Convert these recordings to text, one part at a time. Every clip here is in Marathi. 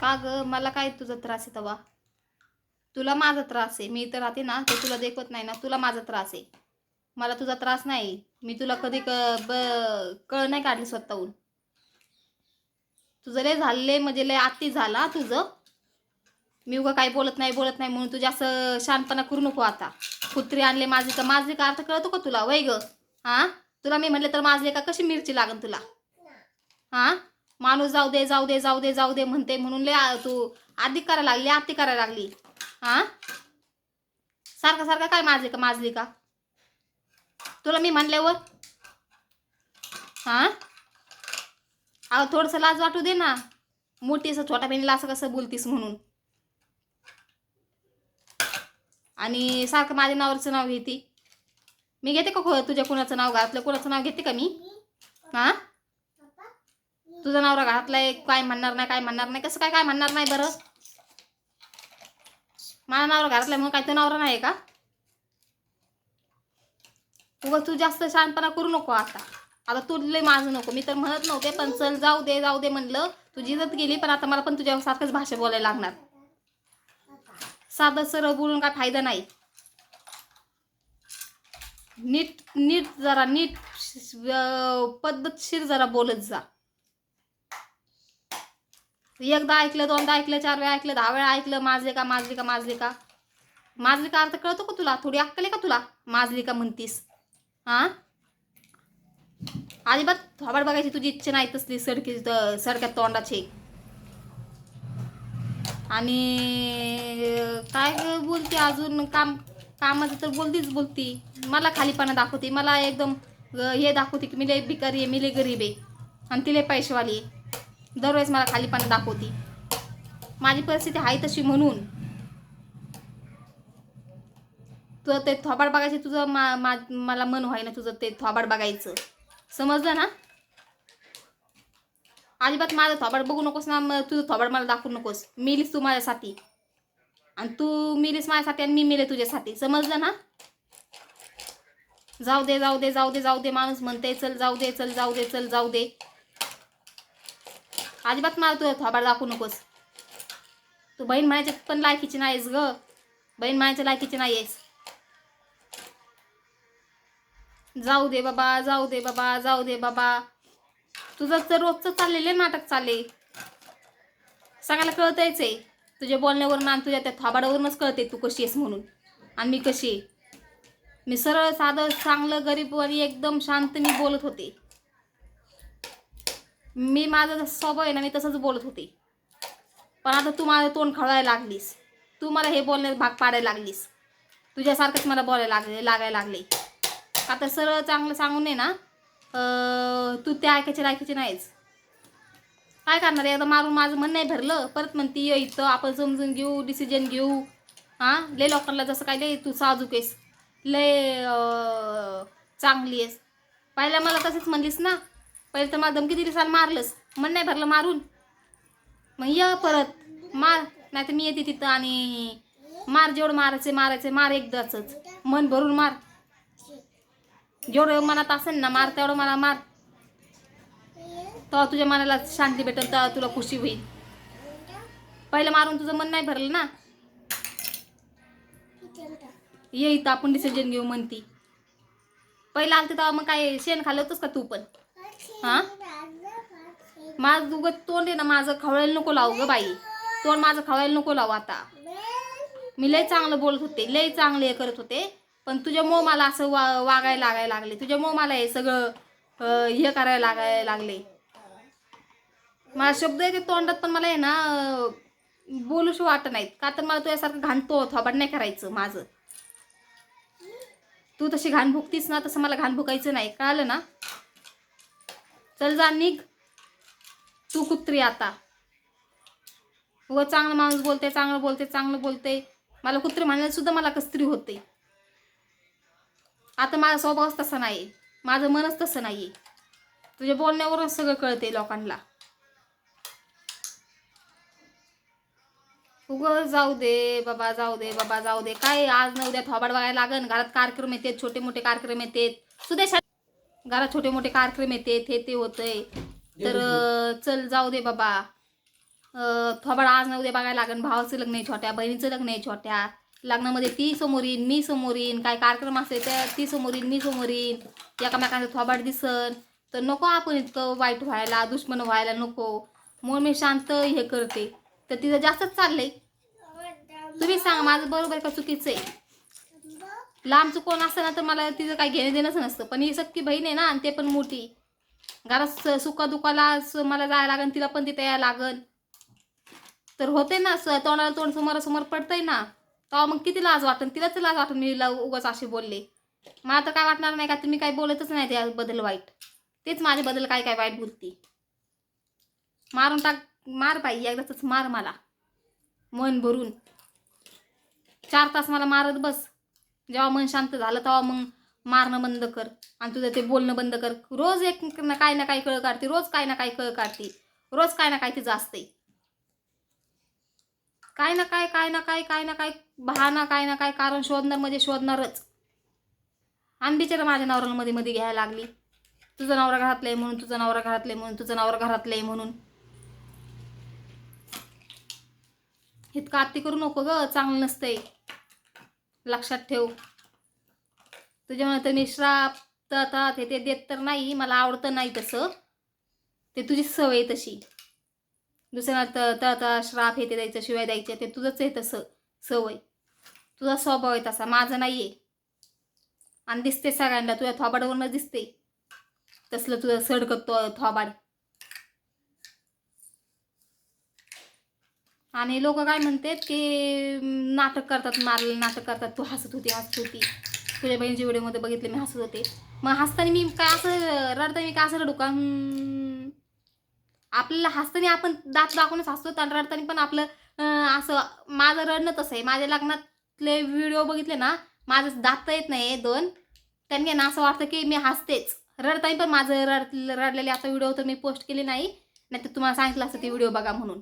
का ग? मला काय तुझा त्रास आहे तवा? तुला माझा त्रास आहे. मी इथं राहते ना ते तुला देखवत नाही ना तुला माझा त्रास आहे. मला तुझा त्रास नाही. मी तुला कधी क ब कळ नाही काढली स्वतःहून. तुझं लय झाले म्हणजे लय आत्ती झाला तुझं. मी उगा काही बोलत नाही बोलत नाही म्हणून तुझ्या असं शानपणा करू नको आता. कुत्री आणले माझे तर माझे का? अर्थ कळतो का तुला? वय ग? हा? तुला मी म्हटलं तर माझले का? कशी मिरची लागन तुला? हा? माणूस जाऊ दे जाऊ दे जाऊ दे जाऊ दे म्हणते म्हणून लय तू आधी करायला लागली आती करायला लागली. हा? सारखं सारखं काय माझे का माजली का? तुला मी म्हणल्यावर? हा? अहो थोडंसं लाज वाटू दे ना. मोठी असं छोटा बहिणीला असं कसं बोलतीस म्हणून. आणि सारखं माझ्या नावाचं नाव घेते. मी घेते का खो- तुझ्या कुणाचं नाव घातलं? कुणाचं नाव घेते का मी? हा? तुझं नवरा घरातलाय काय म्हणणार नाही काय म्हणणार नाही कसं काय काय म्हणणार नाही बरं? माझा नवरा घरातलाय म्हणून काय तो नवरा नाही का? उगा तू जास्त शहाणपणा करू नको आता. आता तू लय माझं नको. मी तर म्हणत नव्हते पण चल जाऊ दे जाऊ दे म्हणलं. तुझी इज्जत गेली पण आता मला पण तुझ्या सारखंच भाषा बोलायला लागणार. साधं सरळ बोलून काय फायदा नाही. नीट नीट जरा नीट पद्धतशीर जरा बोलत जा. एकदा ऐकलं दोनदा ऐकलं चार वेळा ऐकलं दहा वेळा ऐकलं माजले का माजली का माजली का? माजली का अर्थ कळतो का तुला? थोडी अक्कल आहे का तुला? माजली का म्हणतीस? हां? अजिबात थोबाड बघायची तुझी इच्छा नाही तसली सडकी त- सडक्या तोंडाची. आणि काय बोलते अजून? काम कामाचं तर बोलतीच बोलती. मला खालीपणा दाखवते. मला एकदम हे दाखवते की मी लय भिकारी आहे मी लय गरीब आहे. आणि तिला पैसेवाली आहे. दरवेळेस मला खालीपणा दाखवते. माझी परिस्थिती आहे तशी म्हणून. तुझं ते थोबाड बघायचे तुझं मा, मा मला मन व्हाय ना तुझं ते थोबाड बघायचं. समजलं ना? अजिबात माझं थोबाड बघू नकोस ना मग तुझं थोबाड मला दाखवू नकोस. मिलीस तू माझ्यासाठी. आणि तू मिलीस माझ्यासाठी आणि मी मिले तुझ्यासाठी. समजलं ना? जाऊ दे जाऊ दे जाऊ दे जाऊ दे माणूस म्हणते चल जाऊ दे चल जाऊ दे चल जाऊ दे. अजिबात मला तुझं थोबाड दाखवू नकोस. तू बहीण म्हणायच्या पण लायकीची नाहीस ग. बहीण म्हणायच्या लायकीची नाही आहेस जाऊ दे बाबा जाऊ दे बाबा जाऊ दे बाबा. तुझं तर रोजचं चाललेलं नाटक चालले सगळ्याला कळतंयच आहे. तुझ्या बोलण्यावरून आणि तुझ्या त्या थाबाडावरूनच कळते तू कशी आहेस म्हणून. आणि मी कशी आहे? मी सरळ साधं चांगलं गरीब आणि एकदम शांत मी बोलत होते. मी माझा स्वभाव आहे ना मी तसंच बोलत होते. पण आता तू माझं तोंड खळायला लागलीस. तू मला हे बोलण्यात भाग पाडायला लागलीस. तुझ्यासारखंच मला बोलायला लागले लागायला लागले. आता सरळ चांगलं सांगून आहे ना तू त्या ऐकायचे ऐकायचे नाहीच काय करणार आहे? एकदा मारून माझं मन नाही भरलं परत म्हणती ये इथं आपण समजून घेऊ डिसिजन घेऊ. हां? लय लोकांना जसं काय लय तू साजूक आहेस. लय चांगली आहेस. पहिल्या मला तसंच म्हणलीस ना? पहिले तर मला धमकी दिली साल मारलंच मन नाही भरलं मारून. मग ये परत. मार नाही तर मी येते तिथं आणि मार जेवढं मारायचे मारायचे मार एकदाच मन भरून मार. जेवढं मनात असेल ना मार तेवढं मला मार. तेव्हा तुझ्या मनाला शांती भेटेल तेव्हा तुला खुशी होईल. पहिलं मारून तुझं मन नाही भरलं ना. ये इथं आपण डिसिजन घेऊ म्हणती. पहिलं आलते तेव्हा मग काय शेण खाल्लं होतंस का तू पण? हा? माझं उगत तोंड आहे ना माझं खवळायला नको लावू ग बाई. तोंड माझं खवळायला नको लावू आता. मी लय चांगलं बोलत होते लय चांगले हे करत होते पण तुझ्यामुळं मला असं वा वागायला लागायला लागले. तुझ्यामुळं मला हे सगळं हे करायला लागायला लागले. मला शब्द येते तोंडात पण मला आहे ना बोलूशी वाटत नाहीत. का तर मला तुझ्यासारखं घाणतो थोबाड नाही करायचं माझं. तू तशी घाण भुकतीस ना तसं मला घाण भुकायचं नाही. कळालं ना? चल जा निघ. तू कुत्री आता. व चांगलं माणूस बोलते चांगलं बोलते चांगलं बोलते. मला कुत्री म्हणायला सुद्धा मला कसतरी होते. आता माझा स्वभावच तसा नाही माझं मनच तसं नाही तुझ्या बोलण्यावरूनच सगळं कळते लोकांना. उगं जाऊ दे बाबा जाऊ दे बाबा जाऊ दे. काय आज न उद्या थोबाड बघायला लागन? घरात कार्यक्रम येतात छोटे मोठे कार्यक्रम येतात. सुदेशा घरात छोटे मोठे कार्यक्रम येतात हे ते होतंय. तर चल जाऊ दे बाबा. थोबाड आज ना उद्या बघायला लागेल. भावाचं लग्न आहे छोट्या बहिणीचं लग्न आहे छोट्या. लग्नामध्ये ती समोर येईन मी समोर येईन काय कार्यक्रम असेल तर ती समोर येईन मी समोर येईन एकामेकांचं थोबाड दिसन. तर नको आपण इतकं वाईट व्हायला दुश्मन व्हायला नको. म्हणून मी शांत हे करते. तर तिथं जास्तच चाललंय. तुम्ही सांगा माझं बरोबर का चुकीचं आहे? लांबचं कोण असतं ना तर मला तिचं काही घेणं देणंच नसतं. पण ही सक्की बहीण आहे ना आणि ते पण मोठी. घरात स- मला जायला लागन तिला पण तिथे यायला लागन. तर होते ना स तोंडाला तोंड समोरासमोर पडतंय ना तेव्हा मग किती लाज वाटन तिलाच लाज वाटून मी उगाच असे बोलले. मला तर काय वाटणार नाही का तुम्ही काही बोलतच नाही त्याबद्दल वाईट. तेच माझ्याबद्दल काय काय वाईट बोलती. मारून टाक मार बाई एकदाच मार मला. मन भरून. चार तास मला मारत बस. जेव्हा मन शांत झालं तेव्हा मग मारणं बंद कर. आणि तुझं ते बोलणं बंद कर. रोज एक ना काय ना काय कळ काढते रोज काय ना काय कळ काढते. रोज काय ना काय तिचं असते काय ना काय काय ना काय काय ना काय बहाना काय ना काय कारण शोधणार म्हणजे शोधणारच. आणि बिचारा माझ्या नवऱ्याला मध्ये मध्ये घ्यायला लागली. तुझा नवरा घरातला आहे म्हणून तुझा नवरा घरातला आहे म्हणून तुझा नवरा घरातला आहे म्हणून. इतकं आत्ती करू नको ग चांगलं नसतंय. लक्षात ठेव. तुझ्या तर मी श्राप तर हे ते देत तर नाही मला आवडतं नाही तसं. ते तुझी सवय तशी. दुसऱ्यांना त तळता श्राप हे ते द्यायचं शिवाय द्यायचं ते तुझंच आहे तसं. सवय. तुझा स्वभाव आहे तसा माझा नाही आहे आणि दिसते सगळ्यांना तुझ्या थोबाडावरनं दिसते. तसलं तुझं सडकत तो थोबाड. आणि लोक काय म्हणतात की नाटक करतात मारलं नाटक करतात. तू हसत होती हसत होती. तुझ्या बहिणीच्या व्हिडिओमध्ये बघितले मी हसत होते. मग हसताना मी काय असं रडताना मी काय असं रडू का? आपल्याला हसताना आपण दात दाखवूनच हसतो आणि रडताना पण आपलं असं माझं रडणं तसं आहे. माझ्या लग्नातले व्हिडिओ बघितले ना माझं दात येत नाही दोन. त्यांनी ना असं वाटतं की मी हसतेच. रडताना पण माझं रड रडलेले आता व्हिडिओ तर मी पोस्ट केले नाही. नाही तर तुम्हाला सांगितलं असतं ते व्हिडिओ बघा म्हणून.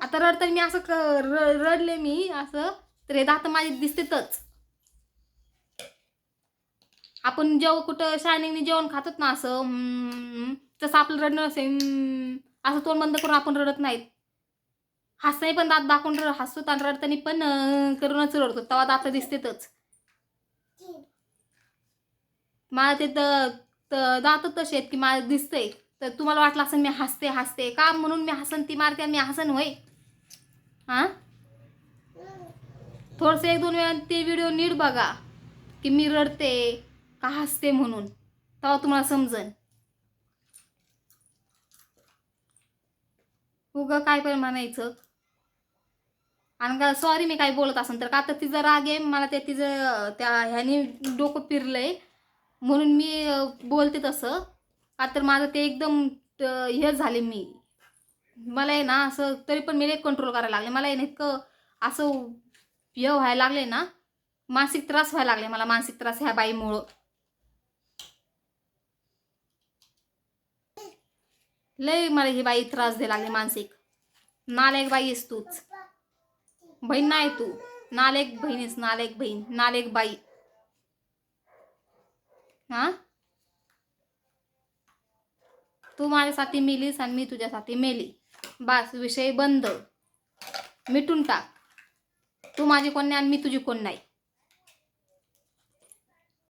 आता रडताना मी असं र- रडले मी असं. तर हे दात माझे दिसतेतच. आपण जेव्हा कुठं शायनिंगने जेवण खातात ना असं तसं आपलं रडणं असेल असं तोंड बंद करून आपण रडत नाहीत. हसताना पण दात दाखवून हसतो आणि रडताना पण करूनच रडतो. तेव्हा दात दिसतेतच. मला ते द- त- दात तसे आहेत की मला दिसतंय. तर तुम्हाला वाटलं असं मी हसते हसते. का म्हणून मी हसन ती मारते आणि मी हसन होय? हां? थोडंसं एक दोन वेळा ते व्हिडिओ नीट बघा की मी रडते का हसते म्हणून. तेव्हा तुम्हाला समजन उगं काय पण म्हणायचं. आणि का सॉरी मी काय बोलत असेल तर. का तर तिचं राग आहे मला ते तिचं त्या ह्याने डोकं फिरलंय. म्हणून मी बोलते तसं. का तर माझं ते एकदम हे झाले मी. मला आहे ना असं तरी पण मी कंट्रोल करायला लागले. मला आहे ना इतकं असं हे व्हायला लागले ना मानसिक त्रास व्हायला लागले मला मानसिक त्रास ह्या बाईमुळं. लय मला ही बाई त्रास द्यायला लागली मानसिक. नालायक बाई आहेस तूच. बहीण नाही तू. नालेक बहीणीस नालेक बहीण नालेक बाई. हा? तू माझ्यासाठी मिलीस आणि मी तुझ्यासाठी मेली. बास विषय बंद. मिटून टाक. तू माझी कोण नाही आणि मी तुझी कोण नाही.